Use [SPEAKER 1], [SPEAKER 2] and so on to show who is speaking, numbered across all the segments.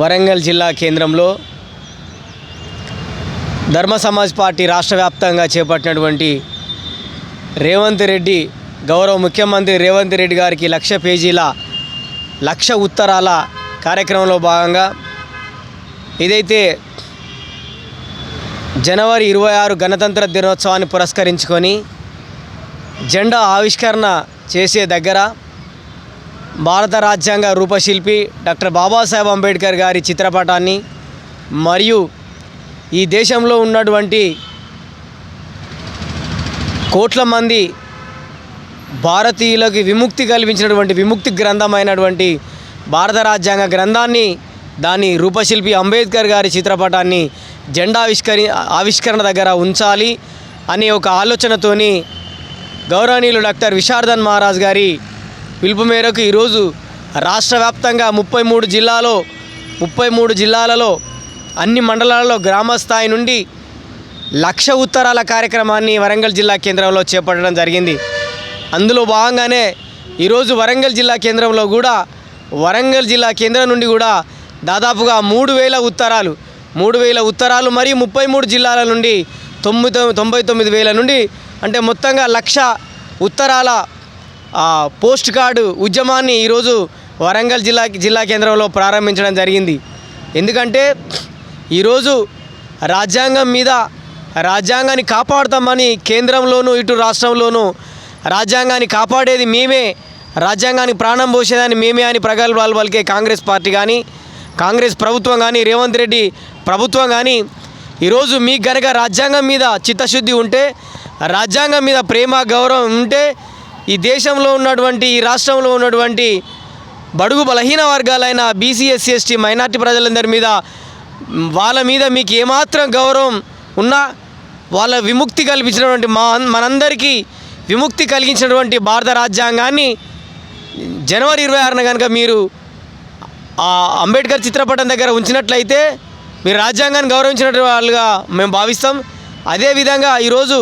[SPEAKER 1] వరంగల్ జిల్లా కేంద్రంలో ధర్మ సమాజ్ పార్టీ రాష్ట్ర వ్యాప్తంగా చేపట్టినటువంటి రేవంత్ రెడ్డి గౌరవ ముఖ్యమంత్రి రేవంత్ రెడ్డి గారికి లక్ష పేజీల లక్ష ఉత్తరాల కార్యక్రమంలో భాగంగా ఇదైతే జనవరి ఇరవై ఆరు గణతంత్ర దినోత్సవాన్ని పురస్కరించుకొని జెండా ఆవిష్కరణ చేసే దగ్గర భారత రాజ్యాంగ రూపశిల్పి డాక్టర్ బాబాసాహెబ్ అంబేద్కర్ గారి చిత్రపటాన్ని మరియు ఈ దేశంలో ఉన్నటువంటి కోట్ల మంది భారతీయులకు విముక్తి కల్పించినటువంటి విముక్తి గ్రంథమైనటువంటి భారత రాజ్యాంగ గ్రంథాన్ని దాని రూపశిల్పి అంబేద్కర్ గారి చిత్రపటాన్ని జెండా ఆవిష్కరి ఆవిష్కరణ దగ్గర ఉంచాలి అనే ఒక ఆలోచనతోని గౌరవనీయులు డాక్టర్ విశారదన్ మహారాజ్ గారి పిలుపు మేరకు ఈరోజు రాష్ట్ర వ్యాప్తంగా ముప్పై మూడు జిల్లాలో ముప్పై మూడు జిల్లాలలో అన్ని మండలాలలో గ్రామ స్థాయి నుండి లక్ష ఉత్తరాల కార్యక్రమాన్ని వరంగల్ జిల్లా కేంద్రంలో చేపట్టడం జరిగింది. అందులో భాగంగానే ఈరోజు వరంగల్ జిల్లా కేంద్రంలో కూడా వరంగల్ జిల్లా కేంద్రం నుండి కూడా దాదాపుగా మూడు వేల ఉత్తరాలు మూడు వేల ఉత్తరాలు మరియు ముప్పై మూడు జిల్లాల నుండి తొమ్మిది తొంభై తొమ్మిది వేల నుండి అంటే మొత్తంగా లక్ష ఉత్తరాల పోస్ట్ కార్డు ఉద్యమాన్ని ఈరోజు వరంగల్ జిల్లా జిల్లా కేంద్రంలో ప్రారంభించడం జరిగింది. ఎందుకంటే ఈరోజు రాజ్యాంగం మీద రాజ్యాంగాన్ని కాపాడుతామని కేంద్రంలోనూ ఇటు రాష్ట్రంలోనూ రాజ్యాంగాన్ని కాపాడేది మేమే రాజ్యాంగానికి ప్రాణం పోసేదాన్ని మేమే అని ప్రగల్భాలు పలికే కాంగ్రెస్ పార్టీ కానీ కాంగ్రెస్ ప్రభుత్వం కానీ రేవంత్ రెడ్డి ప్రభుత్వం కానీ ఈరోజు మీకు గనక రాజ్యాంగం మీద చిత్తశుద్ధి ఉంటే రాజ్యాంగం మీద ప్రేమ గౌరవం ఉంటే ఈ దేశంలో ఉన్నటువంటి ఈ రాష్ట్రంలో ఉన్నటువంటి బడుగు బలహీన వర్గాలైన బీసీ ఎస్సీ ఎస్టీ మైనార్టీ ప్రజలందరి మీద వాళ్ళ మీద మీకు ఏమాత్రం గౌరవం ఉన్నా వాళ్ళ విముక్తి కల్పించినటువంటి మా మనందరికీ విముక్తి కలిగించినటువంటి భారత రాజ్యాంగాన్ని జనవరి ఇరవై ఆరున కనుక మీరు ఆ అంబేద్కర్ చిత్రపటం దగ్గర ఉంచినట్లయితే మీరు రాజ్యాంగాన్ని గౌరవించినట్టు వాళ్ళుగా మేము భావిస్తాం. అదేవిధంగా ఈరోజు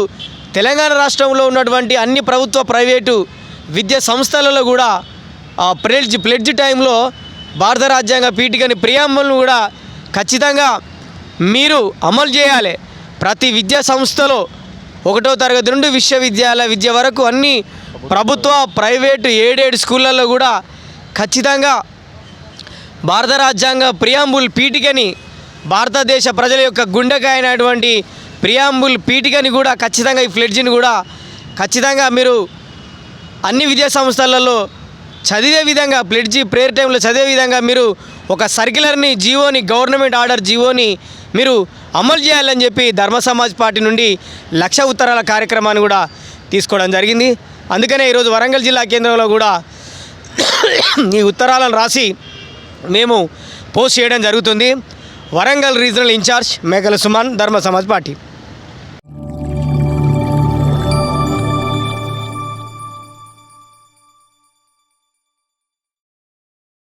[SPEAKER 1] తెలంగాణ రాష్ట్రంలో ఉన్నటువంటి అన్ని ప్రభుత్వ ప్రైవేటు విద్యా సంస్థలలో కూడా ప్లెడ్జ్ ప్లెడ్జ్ టైంలో భారత రాజ్యాంగ పీఠికని ప్రియాంబల్ను కూడా ఖచ్చితంగా మీరు అమలు చేయాలి. ప్రతి విద్యా సంస్థలో ఒకటో తరగతి నుండి విశ్వవిద్యాలయ విద్య వరకు అన్ని ప్రభుత్వ ప్రైవేటు ఏడేడు స్కూళ్ళల్లో కూడా ఖచ్చితంగా భారత రాజ్యాంగ ప్రియాంబుల్ పీఠికని భారతదేశ ప్రజల యొక్క గుండెకాయ అయినటువంటి ప్రియాంబుల్ పీఠికని కూడా ఖచ్చితంగా ఈ ఫ్లెడ్జిని కూడా ఖచ్చితంగా మీరు అన్ని విద్యా సంస్థలలో చదివే విధంగా ప్లెడ్జి ప్రేయర్ టైంలో చదివే విధంగా మీరు ఒక సర్క్యులర్ని జీవోని గవర్నమెంట్ ఆర్డర్ జీవోని మీరు అమలు చేయాలని చెప్పి ధర్మ సమాజ్ పార్టీ నుండి లక్ష ఉత్తరాల కార్యక్రమాన్ని కూడా తీసుకోవడం జరిగింది. అందుకనే ఈరోజు వరంగల్ జిల్లా కేంద్రంలో కూడా ఈ ఉత్తరాలను రాసి మేము పోస్ట్ చేయడం జరుగుతుంది. వరంగల్ రీజనల్ ఇన్ఛార్జ్ మేకల సుమన్ ధర్మ సమాజ్ పార్టీ.